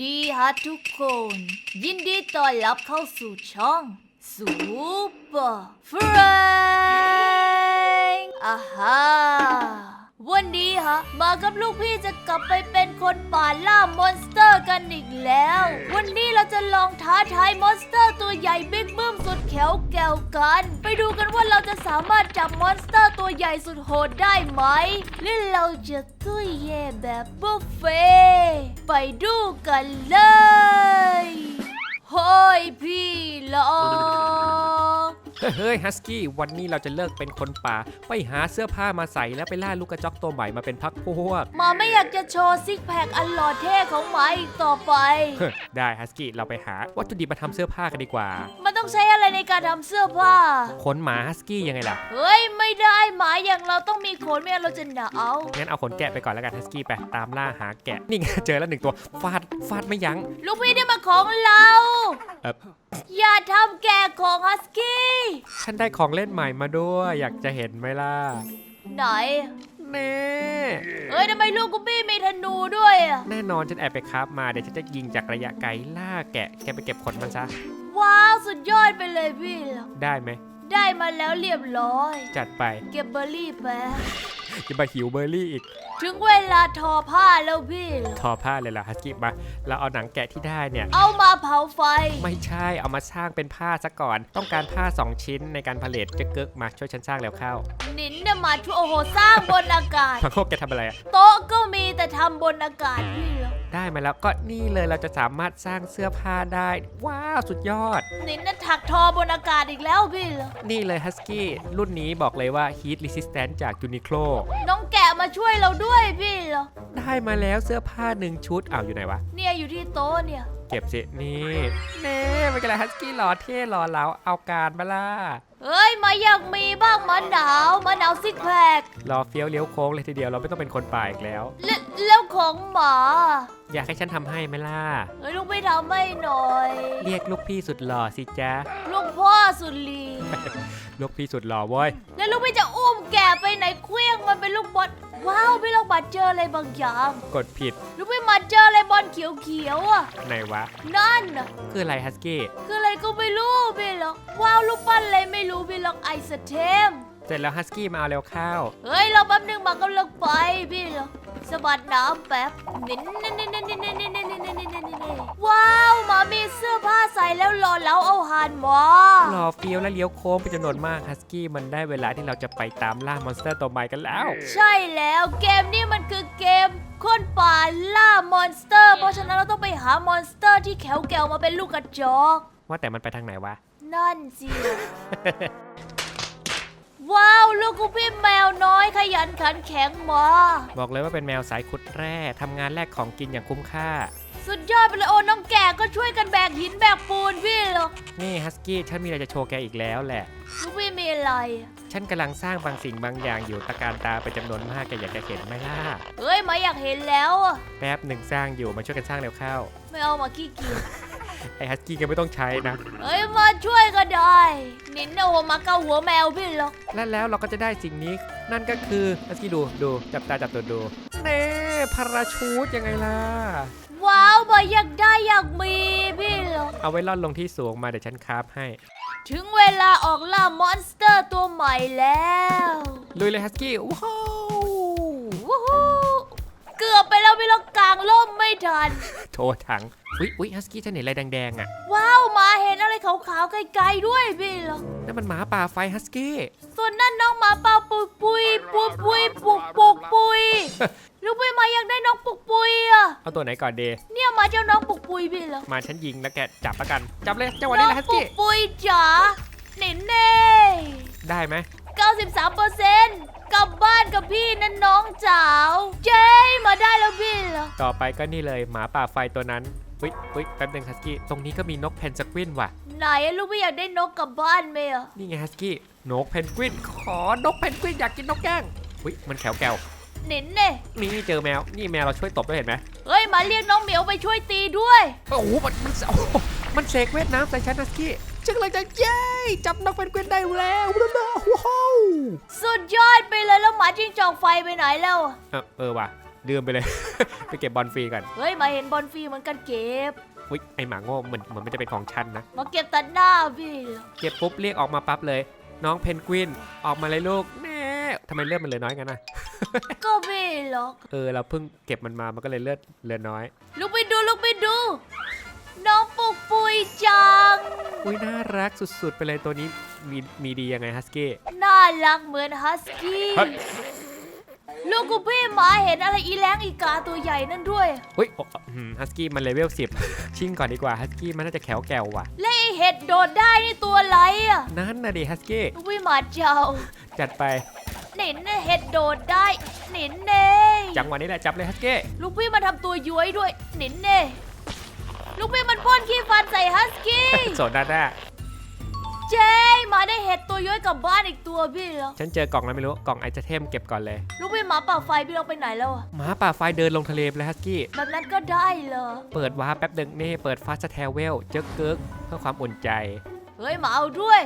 ดีฮะทุกคน ยินดีต้อนรับเข้าสู่ช่องซูเปอร์เฟรนอ่าฮะ วันนี้ฮะ มากับลูกพี่จะกลับไปเป็นคนป่าล่ามอนสเตอร์กันอีกแล้ว วันนี้เราจะลองท้าทายมอนสเตอร์ตัวใหญ่บิ๊กบึ้มสุดแขวแกวกัน ไปดูกันว่าเราจะสามารถจับมอนสเตอร์ตัวใหญ่สุดโหดได้ไหม หรือเราจะตุ้ยแย่แบบบุฟเฟ่ต์ไปดูกันเลยโฮ้ยพี่ลอง เฮ้ยฮัสกี้วันนี้เราจะเลิกเป็นคนป่า ไปหาเสื้อผ้ามาใส่แล้วไปล่าลูกกระจอกตัวใหม่มาเป็นพักพวก หมาไม่อยากจะโชว์ซิกแพคอันหล่อเท่ของหมาอีกต่อไปเฮ้ยได้ฮัสกี้เราไปหาวัตถุดิบมาทำเสื้อผ้ากันดีกว่า มันต้องใช้อะไรในการทำเสื้อผ้า ขนหมาฮัสกี้ยังไงล่ะ เฮ้ย ไม่ได้หมาอย่างเราต้องมีขนไม่งั้นเราจะหนาวงั้นเอาขนแกะไปก่อนแล้วกันฮัสกี้ไปตามล่าหาแกะนี่ไงเจอแล้วหนึ่งตัวฟาดฟาดไม่ยั้งลูกพี่ได้มาของเราเอ่อ อย่าทำแกะของฮัสกี้ฉันได้ของเล่นใหม่มาด้วย อยากจะเห็นไหมล่ะไหนแน่เฮ้ยทำไมลูกกูพี่มีธนูด้วยอะแน่นอนฉันแอบไปคราฟมาเดี๋ยวฉันจะยิงจากระยะไกลล่าแกะแกไปเก็บขนมันซะ ว้าวสุดยอดไปเลยพี่เหรอได้ไหมได้มาแล้วเรียบร้อย จัดไป เก็บเบอร์รี่ไป จะมาหิวเบอร์รี่อีก ถึงเวลาทอผ้าแล้วพี่เหรอทอผ้าเลยเหรอฮัสกี้มาเราเอาหนังแกะที่ได้เนี่ย เอามาเผาไฟ ไม่ใช่เอามาสร้างเป็นผ้าซะก่อน ต้องการผ้า 2 ชิ้นในการผลิตจะเกิกมาช่วยฉันสร้างแล้วเข้านินเนี่ยมาช่วยโอ้โหสร้างบนอากาศ พังโคกแกทำอะไรอะโต๊ะก็มีแต่ทำบนอากาศพี่เหรอได้มาแล้วก็นี่เลยเราจะสามารถสร้างเสื้อผ้าได้ ว้าวสุดยอด นินน่ะถักทอบนอากาศอีกแล้วพี่เหรอนี่เลยฮัสกี้รุ่นนี้บอกเลยว่า Heat Resistant จาก Uniqlo น้องแกะมาช่วยเราด้วยพี่เหรอ ได้มาแล้วเสื้อผ้าหนึ่งชุดอ้าวอยู่ไหนวะ เนี่ยอยู่ที่โต๊ะเนี่ย เก็บสิ นี่เน่เป็นไงล่ะฮัสกี้หล่อเท่หล่อเหลาเอาการมาล่ะเอ้ยมาอยากมีบ้างมะหนาวมะหนาวซิกแพครอเฟี้ยวเลี้ยวโค้งเลยทีเดียวเราไม่ต้องเป็นคนป่าอีกแล้ว แล้ว แล้วของหมาอยากให้ฉันทำให้ไหมล่ะ เฮ้ยลูกไม่ทำให้หน่อย เรียกลูกพี่สุดหล่อสิจ๊ะ ลูกพ่อสุดลีลูกพี่สุดหล่อเว้ย แล้วลูกพี่จะอุ้มแกะไปไหนเคลี้ยงมันเป็นลูกบอลว้าวพี่เราบัดเจออะไรบางอย่างกดผิดลูกพี่มาเจออะไรบอลเขียวๆอะไหนวะ นั่นน่ะคืออะไรฮัสกี้ คืออะไรก็ไม่รู้พี่หรอกว้าวลูกปั้นอะไรไม่รู้พี่หรอกไอสเทม เสร็จแล้วฮัสกี้มาเอาเร็วข้าว เฮ้ยเราแป๊บนึงมากำลังไปพี่หรอก สะบัดน้ำแป๊บนินนินนินนินนินนินนินนินนินนินนินนินว้าวหมามีเสื้อผ้าใส่แล้วรอแล้วเอาหานหมอหล่อเฟี้ยวและเลี้ยวโค้งเป็นจำนวนมากฮัสกี้มันได้เวลาที่เราจะไปตามล่ามอนสเตอร์ตัวใหม่กันแล้ว ใช่แล้วเกมนี้มันคือเกมคนป่าล่ามอนสเตอร์ เพราะฉะนั้นเราต้องไปหามอนสเตอร์ที่แขวแกวมาเป็นลูกกระจอก ว่าแต่มันไปทางไหนวะ นั่นสิ ว้าว ลูกกูพี่แมวน้อยขยันขันแข็งมา บอกเลยว่าเป็นแมวสายขุดแร่ทำงานแลกของกินอย่างคุ้มค่า สุดยอดไปเลยโอ้น้องแก่ก็ช่วยกันแบกหินแบกปูนพี่หรอกนี่ฮัสกี้ฉันมีอะไรจะโชว์แกอีกแล้วแหละ ลูกพี่มีอะไร ฉันกำลังสร้างบางสิ่งบางอย่างอยู่ตะการตาเป็นจำนวนมากแกอยากจะเห็นไหมล่ะ เฮ้ยหมาอยากเห็นแล้วอะแป๊บหนึ่งสร้างอยู่มาช่วยกันสร้างเร็วเข้า ไม่เอามาขี้เกียจ ไอฮัสกี้ก็ไม่ต้องใช้นะ เฮ้ยมาช่วยก็ได้นินโอ้มาเกาหัวแมวพี่หรอกและแล้วเราก็จะได้สิ่งนี้ นั่นก็คือฮัสกี้ดูดูจับตาจับตัวดูเน่พาราชูตยังไงล่ะ ว้าวมาอยากได้อยากมีพี่หรอกเอาไว้ล่อนลงที่สูงมาเดี๋ยวฉันคราฟให้ ถึงเวลาออกล่ามอนสเตอร์ตัวใหม่แล้วลุยเลยฮัสกี้ว้าววู้ฮู้เกือบไปแล้วพี่หรอกกลางร่มไม่ทัน โทษถังอุ๊ยอุ๊ยฮัสกี้ฉันเห็นอะไรแดงๆอะว้าวหมาเห็นอะไรขาวๆไกลๆด้วยพี่หรอกนั่นมันหมาป่าไฟฮัสกี้ส่วนนั่นน้องหมาเป่าปุยปุยปุยปุยปุกปุกปุยลูกพี่หมาอยากได้น้องปุกปุยอะเอาตัวไหนก่อนเดเนี่ยเนี่ยหมาเจ้าน้องปุกปุยพี่หรอกมาฉันยิงแล้วแกจับแล้วกันจับเลยจังหวะน้นี้องแหละฮัสปุกี้กปุยจ๋าเน่เน่ได้ไหม93เปอร์เซ็นต์ กลับบ้านกับพี่นั่นน้องจ๋าวเจ๊มาได้แล้วพี่เหรอต่อไปก็นี่เลยหมาป่าไฟตัวนั้นอุ๊ยอุ๊ยแป๊บหนึงฮัสกี้ ตรงนี้ก็มีนกเพนกวินว่ะ ไหนอะลูกพี่อยากได้นกกลับบ้านไหมอะนี่ไงฮัสกี้ นกเพนกวิน ขอนกเพนกวินอยากกินนกแก้งอุ๊ยมันแขวแกวเน่เน่นี่เจอแมว นี่แมวเราช่วยตบด้วยเห็นไหมเฮ้ยหมาเรียกน้องเหมียวไปช่วยตีด้วย โอ้โหมันมันโอ้โหมันเสกเวทน้ำใส่ฉันฮัสกี้ ฉันเลยจะเย้จับนกเพนกวินได้แล้วว้าวสุดยอดไปเลยแล้วหมาจิ้งจอกไฟไปไหนแล้วอะเออเออว่ะดื่มไปเลย ไปเก็บบอลฟรีก่อนเฮ้ยมาเห็นบอลฟรีเหมือนกันเก็บอุ๊ยไอหมาโง่เหมือนเหมือนมันจะเป็นของฉันนะมาเก็บตัดหน้าพี่เหรอเก็บปุ๊บเรียกออกมาปั๊บเลย น้องเพนกวินออกมาเลยลูกแน่ทำไมเลือดมันเหลือน้อยกันนะก็ไม่หรอกเออเราเพิ่งเก็บมันมามันก็เลยเลือดเหลือน้อยลุกไปดูลุกไปดูน้องปุ กปุยจัง อุ้ยน่ารักสุดๆ ไปเลยตัวนี้มีมีดียังไงฮัสกี้น่ารักเหมือนฮัสกี้เฮ้ยลูกกูพี่หมาเห็นอะไรอีแรงอีกาตัวใหญ่นั่นด้วย อุ้ยฮัสกี้มันเลเวล10ชิ่งก่อนดีกว่าฮัสกี้มันน่าจะแข็งแกวว่ะ และไอเห็ดโดดได้นี่ตัวอะไรอะ นั่นนะดิฮัสกี้ลูกพี่หมาเจ้า จัดไปหนินน่ะเห็ดโดดได้หนินเน่จังหวะนี้แหละจับเลยฮัสกี้ลูกพี่มาทำตัวย้วยด้วยหนินเน่ ลูกพี่มันพ่นขี้ฟันใส่ฮัสกี้ โซนด้านหน้าเจ้ยหมาได้เห็ดตัวย้อยกลับบ้านอีกตัวพี่เหรอฉันเจอกล่องแล้วไม่รู้กล่องไอเทมเก็บก่อนเลยลูกพี่หมาป่าไฟพี่เราไปไหนแล้วอะหมาป่าไฟเดินลงทะเลไปเลยฮัสกี้ แบบนั้นก็ได้เหรอเปิดวาร์ปแป๊บหนึ่งนี่เปิดฟาสแทเวลเจอเกิร์กเพื่อความอุ่นใจ เฮ้ยหมาเอาด้วย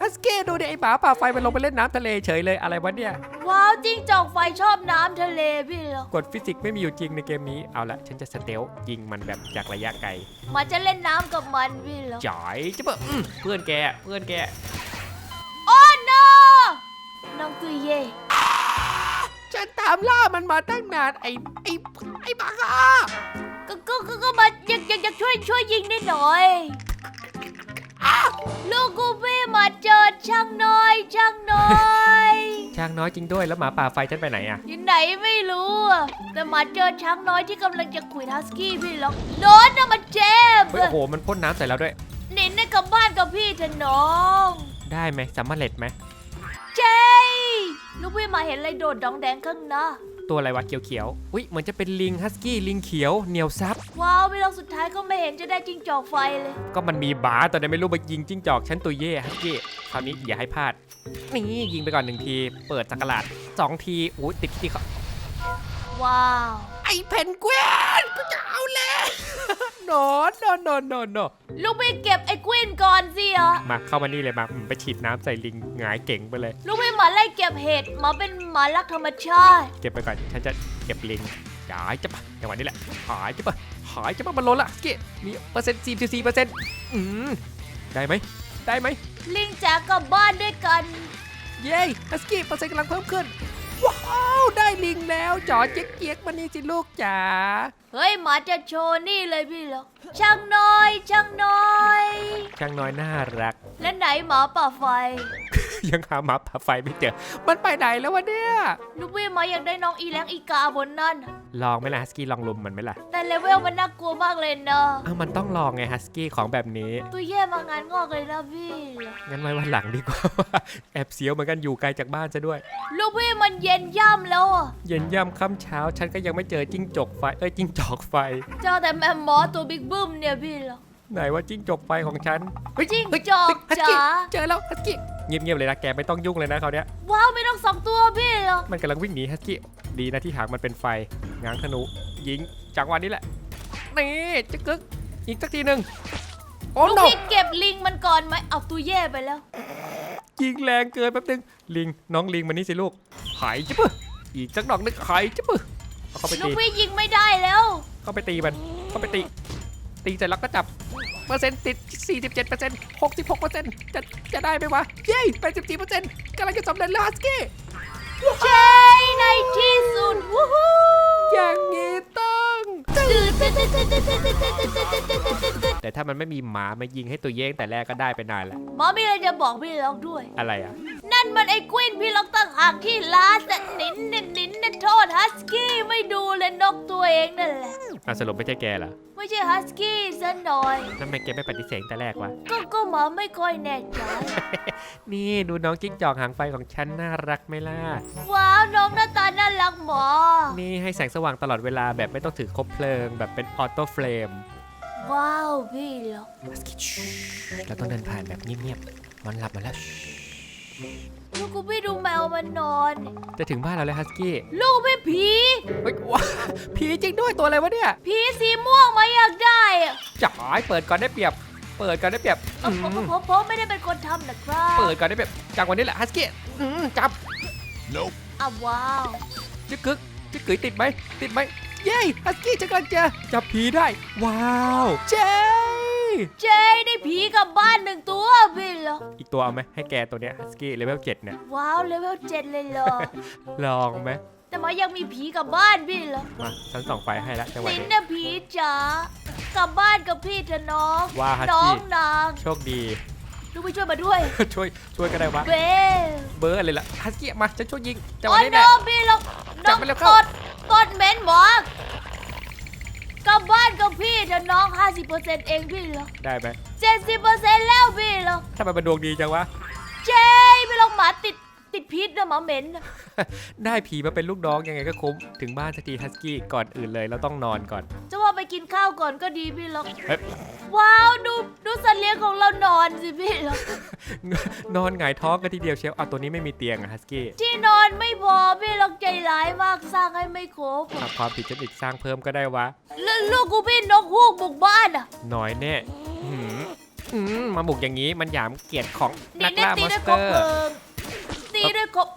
ฮัสกี้ดูดิไอหมาป่าไฟมันลงไปเล่นน้ำทะเลเฉยเลยอะไรวะเนี่ย ว้าวจิ้งจอกไฟชอบน้ำทะเลพี่เหรอกฎฟิสิกส์ไม่มีอยู่จริงในเกมนี้ เอาละฉันจะสเตลยิงมันแบบจากระยะไกลหมาจะเล่นน้ำกับมันพี่เหรอจ่อยจะเปิดอื้อเพื่อนแกเพื่อนแก โอ้โนน้องตุยเย่ฉันตามล่ามันมาตั้งนานไอ้ไอ้ไอ้บ้าค่ะก็ก็ก็ก็มาอยากอยากอยากช่วยช่วยยิงได้หน่อย ลูกกูพี่ มาเจอช่างน้อยช่างน้อยช้างน้อยจริงด้วยแล้วหมาป่าไฟฉันไปไหนอะอยู่ไหนไม่รู้อะแต่มาเจอช้างน้อยที่กำลังจะขุยทัสกี้พี่หรอกโดนนะมันเจ็บเฮ้ยโอ้โหมันพ่นน้ำใส่เราด้วย หนินได้กลับบ้านกับพี่เถอะน้องได้ไหมสามารถเล็ดไหม เจ้ยลูกพี่มาเห็นอะไรโดดดองแดงข้างหน้า ตัวอะไรวะเขียวๆ อุ้ยเหมือนจะเป็นลิงฮัสกี้ลิงเขียวเหนียวซับ ว้าวพี่ลองสุดท้ายก็ไม่เห็นจะได้จิ้งจอกไฟเลย ก็มันมีบาตอนนี้ไม่รู้ไปยิงจิ้งจอกฉันตัวเย่ฮัสกี้คราวนี้อย่าให้พลาด นี่ยิงไปก่อนหนึ่งที เปิดสักกะลาดสองทีอุ้ยติดที่เขาว้าว ไอเพนกวินก็จะเอาแล้วนอนนอนนอนนอนนอนลูกพี่เก็บไอ้กวินก่อนสิอะมาเข้ามานี่เลยมาอืมไปฉีดน้ำใส่ลิงหงายเก่งไปเลยลูกพี่หมาไล่เก็บเห็ดหมาเป็นหมารักธรรมชาติ เก็บไปก่อน ฉันจะเก็บลิงหายจะปะจังหวะนี้แหละ หายจะปะหายจะปะมันล้นละเกะมีเปอร์เซ็นต์สี่สี่เปอร์เซ็นต์อืมได้ไหม ได้ไหม ลิงจ๋ากลับบ้านด้วยกัน เย้ฮัสกี้เปอร์เซ็นต์กำลังเพิ่มขึ้น ว้าว ได้ลิงแล้วจอเจ๊กเจ๊กๆมานี่สิลูกจ๋า เฮ้ยหมาจะโชว์นี่เลยพี่เหรอช่างน้อยช่างน้อย ช่างน้อยน่ารักและไหนหมาป่าไฟยังหาหมาผ่าไฟไม่เจอ มันไปไหนแล้ววะเนี่ยลูกพี่หมาอยากได้น้องอีแรงอีกาบนนั่น ลองไหมล่ะฮัสกี้ลองลุมมันไหมล่ะ แต่เลเวลมันน่ากลัวมากเลยนะอ้าวมันต้องลองไงฮัสกี้ของแบบนี้ ตัวแย่มางานงอกเลยนะพี่ งั้นไว้วันหลังดีกว่า แอบเสียวเหมือนกันอยู่ไกลจากบ้านซะด้วย ลูกพี่มันเย็นย่ำแล้วอะเย็นย่ำค่ำเช้า ฉันก็ยังไม่เจอจิ้งจกไฟ เอ้ยจิ้งจอกไฟ เจ้าแต่แม่หมอตัวบิ๊กบึ้มเนี่ยพี่เหรอ ไหนว่าจิ้งจกไฟของฉันเฮ้ยจิ้งเฮ้ยจอกเฮ้ยฮัสกี้จ๋าเจอแล้วฮัสกี้เงียบๆเลยนะแกไม่ต้องยุ่งเลยนะเขาวเนี้ยว้าวไม่ต้องสองตัวพี่เหรอมันกำลังวิ่งหนีฮัสกี้ดีนะที่หางมันเป็นไฟง้างธนูยิงจังหวะนี้แหละนี่จะกึกอีกสักทีหนึ่งโอ้ลูกโนพี่เก็บลิงมันก่อนไหมเอาตัวแย่ไปแล้ว ยิงแรงเกินแป๊บนึงลิงน้องลิงมานี่สิลูกหายจิ๊บปึ๊ะอีกสักดอกนึงหายจิ๊บปึ๊ะเอาเข้าไปลูกตีพี่ยิงไม่ได้แล้ว เข้าไปตีมันเข้าไปตี ตีเสร็จแล้วก็จับเปอร์เซ็นต์ติด 47% 66%จะจะได้ไหมวะ เย้84%กำลังจะสำเร็จแล้วฮัสกี้ใช่ในที่สุดวู้ฮู้อย่างนี้ต้องแต่ถ้ามันไม่มีหมามายิงให้ตัวเย่งแต่แรกก็ได้ไปนานและหมอมีอะไรจะบอกพี่ล็อกด้วยอะไรอะ นั่นมันไอ้กวินพี่ล็อกตั้งหากที่ลาสนินนินนินนินโทษฮัสกี้ไม่ดูเลยนกตัวเองนั่นแหละ อะสรุปไม่ใช่แกเหรอไม่ใช่ฮัสกี้ซะหน่อย ทำไมแกไม่ปฏิเสธแต่แรกวะ ก็ก็หมาไม่ค่อยแน่ใจ นี่ดูน้องจิ้งจอกหางไฟของฉันน่ารักไหมล่ะ ว้าวน้องหน้าตาน่ารักหมอ นี่ให้แสงสว่างตลอดเวลาแบบไม่ต้องถือคบเพลิง แบบเป็นออโต้เฟรมว้าวพี่ล็อก เราต้องเดินผ่านแบบเงียบๆมันหลับมาแล้ว ลูกกูพี่ดูแมวมันนอน จะถึงบ้านเราแล้วฮัสกี้ลูกพี่ผีเฮ้ยว้าผีจริงด้วยตัวอะไรวะเนี่ยผีสีม่วงมาอยากได้อะจ๋ายเปิดก่อนได้เปรียบ เปิดก่อนได้เปรียบเอ่ออืผมมผมผมไม่ได้เป็นคนทำนะครับเปิดก่อนได้เปรียบจากวันนี้แหละฮัสกี้อืมจับอะว้าวจึกกึกจะเกยติดไหมติดไหมเย้ฮัสกี้จะกำลังจะจับผีได้ ว้าวเจ๊เจได้ผีกลับบ้านหนึ่งตัวพี่ เหรอ อีกตัวเอาไหมให้แกตัวเนี้ยฮัสกี้เลเวล7เนี่ยว้าวเลเวลเจ็ดเลยเหรอ ลองไหมแต่หมายังมีผีกลับบ้านพี่เหรอมาฉันส่องไฟให้แล้วจังหวะนินนี้น่ะผีจ๋ากลับบ้านกับพี่เถอะน้อง ว่าฮัสน้อกี้งนางโชคดี ลูกไปช่วยมาด้วย ช่วยช่วยก็ได้วะเบลเบอร์อะไรล่ะฮัสกี้มาฉันช่วยยิงจังหโอ้วะนี้แหน้ละ องพี่เราจัน้บองมันเร็วกเข้าดกดเม้นบอกกลับบ้านกับพี่เถอะน้อง 50%เองพี่เหรอได้ไหม70%แล้วพี่เหรอ ทำไมมันดวงดีจังวะ เจ๊พี่ลองหมาติดติดพิษนะหมาเหม็นน่ะได้ผีมาเป็นลูกน้องยังไงก็คุ้ม ถึงบ้านสักทีฮัสกี้ก่อนอื่นเลยเราต้องนอนก่อน จะว่าไปกินข้าวก่อนก็ดีพี่หรอกเฮ้ย ว้าวดูดูสัตว์เลี้ยงของเรานอนสิพี่หรอกนอนหงายท้องกันทีเดียวเชียวเอาตัวนี้ไม่มีเตียงอะฮัสกี้ที่นอนไม่พอพี่หรอกใจร้ายมากสร้างให้ไม่ครบทำความผิดฉันอีกสร้างเพิ่มก็ได้วะ แล้วลูกกูพี่นกฮูกบุกบ้านอะ น้อยแน่อื้อหื ออืมมาบุกอย่างนี้มันหยามเกียรติของนี่นักได้ล่าตีมอนด้สวยเตคอบร์เพลิงตีด้วยคบ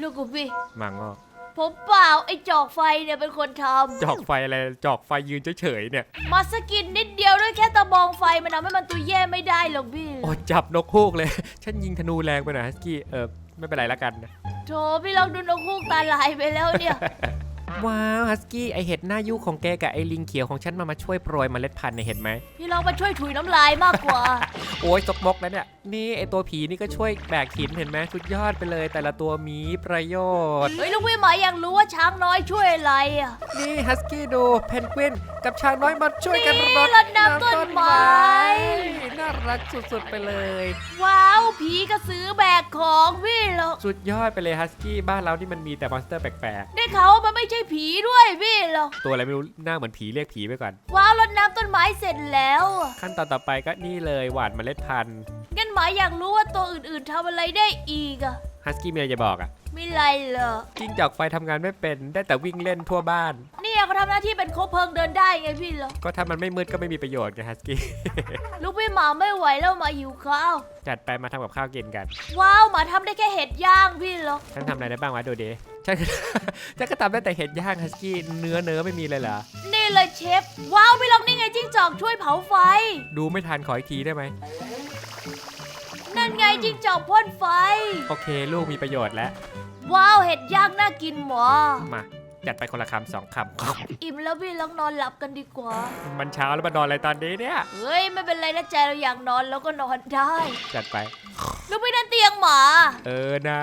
ลูกกูพี่มังงอผมเปล่าไอ้จอกไฟเนี่ยเป็นคนทจอกไฟอะไรจอกไฟยืนเฉยๆเนี่ยำมาสกินนิดเดียวด้วยแค่ตะบองไฟมันทำให้มันตัวแย่ไม่ได้หรอกพี่โอ้จับนกฮูกเลย ฉันยิงธนูแรงไปหน่อยฮัสกี้เออไม่เป็นไรละกันนะโถพี่ลองดูนกฮูกตาลายไปแล้วเนี่ย ว้าวฮัสกี้ไอเห็ดหน้ายุของแกกับไอลิงเขียวของฉันมามาช่วยโปรยเมล็ดพันธุ์เนี่ยเห็นไหมพี่ลองมาช่วยถุยน้ำลายมากกว่า โอ้ยตกมกแล้วเนี่ยนี่ไอตัวผีนี่ก็ช่วยแบกหินเห็นไหมสุดยอดไปเลย แต่ละตัวมีประโยชน์ เฮ้ยลูกพี่หมาอยากรู้ว่าช้างน้อยช่วยอะไรอะ นี่ฮัสกี้ดูเพนกวินกับช้างน้อยมาช่วยกันนี่รดรดน้ำต้นไม้ น่ารักสุดๆไปเลย ว้าวผีกระสือแบกของพี่เหรอสุดยอดไปเลยฮัสกี้บ้านเรานี่มันมีแต่มอนสเตอร์แปลกได้ข่าวว่ามันไม่ใช่ผีด้วยพี่เหรอๆตัวอะไรไม่รู้หน้าเหมือนผีเรียกผีไปก่อน ว้าวรดน้ำต้นไม้เสร็จแล้วอะขั้นตอนต่อไปก็นี่เลยหวานเมล็ดพันธุ์งั้นหมาอยากรู้ว่าตัวอื่นๆทำอะไรได้อีกอะฮัสกี้มีอะไรจะบอกอะ ไม่ไรเหรอ จิ้งจอกไฟทำงานไม่เป็นได้แต่วิ่งเล่นทั่วบ้าน เนี่ยเขาทำหน้าที่เป็นโคบเพลิงเดินได้ไงพี่เหรอก็ถ้ามันไม่มืดก็ไม่มีประโยชน์ไงฮัสกี้ ลูกพี่หมาไม่ไหวแล้วหมาหิวข้าวจัดไปมาทำกับข้าวกินกัน ว้าวหมาทำได้แค่เห็ดย่างพี่เหรอฉันทำอะไรได้บ้างวะดูดิฉัน ฉันก็ทำได้แต่เห็ดย่างฮัสกี้เนื้อเนื้อไม่มีเลยเหรอ นี่เลยเชฟ ว้าวพี่ลองนี่ไงจิ้งจอกช่วยเผาไฟ ดูไม่ทันขออีกทีได้ไหม นั่นไงจิ้งจอกพ่นไฟ โอเค ลูกมีประโยชน์แล้ว ว้าวเห็ดย่างน่ากินหมอ มา จัดไปคนละคำสองคอิ่มแล้วพี่ลองนอนหลับกันดีกว่าำมันเช้าแล้วมานอนอะไรตอนนี้เนี่ยเฮ้ยไม่เป็นไรนะใจเราอยากนอนแล้วก็นอนได้จัดไปลูกพี่นั่นเตียงหมา เออนะ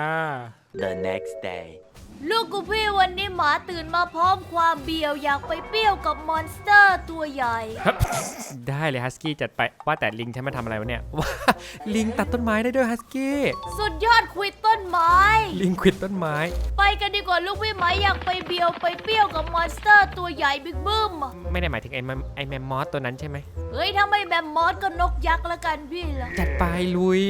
The next day. ลูกกูพี่วันนี้หมาตื่นมาพร้อมความเบียวอยากไปเปรี้ยวกับมอนสเตอร์ตัวใหญ่ ได้เลยฮัสกี้จัดไปว่าแต่ลิงฉันมาทำอะไรวะเนี่ยว้าลิงตัดต้นไม้ได้ด้วยฮัสกี้สุดยอดควิดต้นไม้ ลิงควิดต้นไม้ ไปกันดีกว่าลูกพี่หมาอยากไปเบียวไปเปรี้ยวกับมอนสเตอร์ตัวใหญ่บิ๊กบึ้มอะไม่ได้หมายถึงไอ้แมมไอ้แมมมอสตัวนั้นใช่ไหมเฮ้ยถ้าไม่แบมมอสก็นกยักษ์ละกันพี่ละจัดไปลุย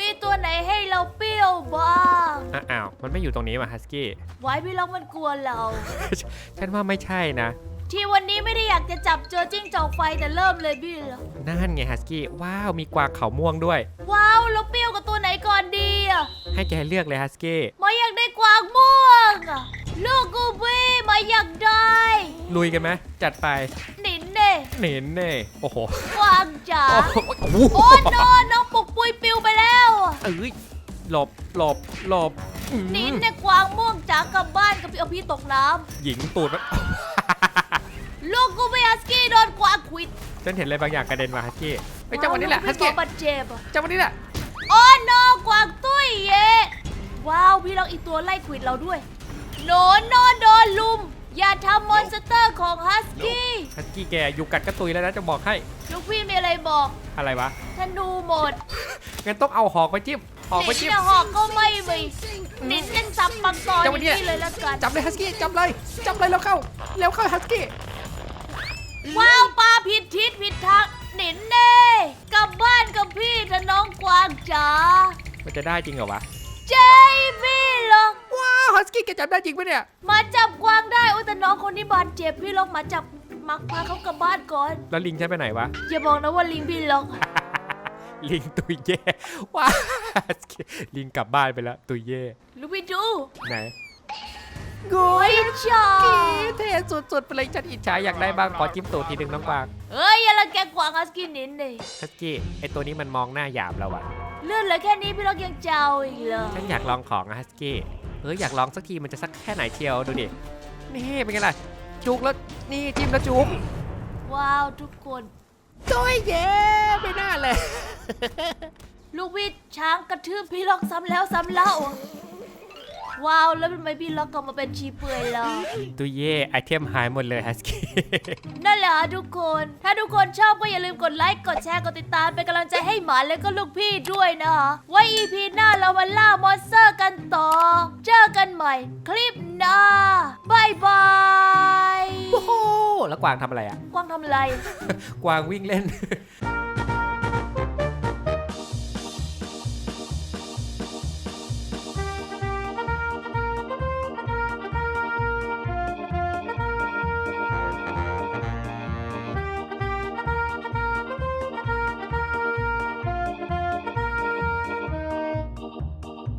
มีตัวไหนให้เราเปรี้ยวบ้างอะอ้าวมันไม่อยู่ตรงนี้ว่ะฮัสกี้ไว้พี่ล็อกมันกลัวเรา ฉันว่าไม่ใช่นะ ที่วันนี้ไม่ได้อยากจะจับเจอจิ้งจอกไฟแต่เริ่มเลยพี่ละนั่นไงฮัสกี้ว้าวมีกวางเขาม่วงด้วย ว้าวเราเปรี้ยวกับตัวไหนก่อนดีอะให้แกเลือกเลยฮัสกี้หมาอยากได้กวางม่วงอะลูกกูพี่หมาอยากได้ลุยกันไหมจัดไปหนินเน่เน้นเน่โอ้โหกวางจ๋าโอ้โหโอ้โหโอ้โนน้อง ปุกปุยปิวไปแล้วอะเอ้ยหลบหลบหลบอืมหนินเนี่ยกวางม่วงจ๋ากลับบ้านกับพี่เอาพี่ตกน้หญิงตูดมันำลูกกูพี่ฮัสกี้โดนกวางควิดฉันเห็นอะไรบางอย่างกระเด็นมาฮัสกี้ไอ้ยจังหวะนี้แหละฮัสกี้ว้าวลูพี่ขอบาดเจ็บอะจังหวะนี้แหละโอ้โนกวางตุ้ยเย่ว้าวพี่ลองอีกตัวไล่ควิดเราด้วยโนโนโดนลุม อย่าทำมอนสเตอร์ของฮัสกี้ฮัสกี้แกอยู่กัดกระตุยแล้วนะจะบอกให้ลูกพี่มีอะไรบอก อะไรวะ ธนูหมด งั้นต้องเอาหอกไปจิ้มหอกไปนินจิ้ม เนี่ยหอกก็ไม่มีนินเล่นซับมังกรจังหวะนี้นี่เลยละกันจับเลยฮัสกี้จับเลยจับเลยแล้วเข้าแล้วเข้าฮัสกี้ว้าวปลาผิดทิศผิดทางหนินเน่กลับบ้านกับพี่เถอะน้องกวางจ๋ามันจะได้จริงเหรอวะเจพี่เหรอว้าวฮัสกี้แกจับได้จริงปะเนี่ยมาจับกวางได้โอ้ยแต่น้องคนนี้บาดเจ็บพี่ลองมาจับมักพาเขากลับบ้านก่อน แล้วลิงฉันไปไหนวะอย่าบอกนะว่าลิงพี่ล็อก ลิงตุยเย่ว้าวฮัสกี้ลิงกลับบ้านไปแล้วตุยเย่ลูกพี่จูไหนโง่เฮ้ยชาเท่สุดๆไปเลยฉันอิจฉาอยากได้บ้างขอจิ้มตูดทีหนึ่งน้องกวางเฮ้ยอย่าละแกกวางฮัสกินนินเลยฮัสกี้ไอตัวนี้มันมองหน้าหยาบเราอะเลื่อนเหลยแค่นี้พี่ล็อกยังเจ้าอีกเหรอฉันอยากลองของอะฮัสกี้เฮ้ยอยากลองสักทีมันจะสักแค่ไหนเชียวดูดินี่เป็นไงล่ะจุกแล้วนี่จิ้มแล้วจุกว้าวทุกคนโอ้ยเย้ไม่น่าเลย ลูกวิทย์ช้างกระทืบพี่ล็อกซ้ำแล้วซ้ำเล่า ว้าวแล้วทำไมพี่ล็อกกลับมาเป็นชีเปลือยล่ะดูเย่ไอเทมหายหมดเลยฮัสกี้ นั่นแหละฮะทุกคน ถ้าทุกคนชอบก็อย่าลืมกดไลค์ กดแชร์ กดติดตาม เป็นกำลังใจให้หมาและก็ลูกพี่ด้วยนะคะไว้ EP หน้าเรามาล่ามอนสเตอร์กันต่อ เจอกันใหม่ คลิปหน้าบายบาย โอ้โหแล้วกวางทำอะไรอะกวางทำอะไร กวางวิ่งเล่น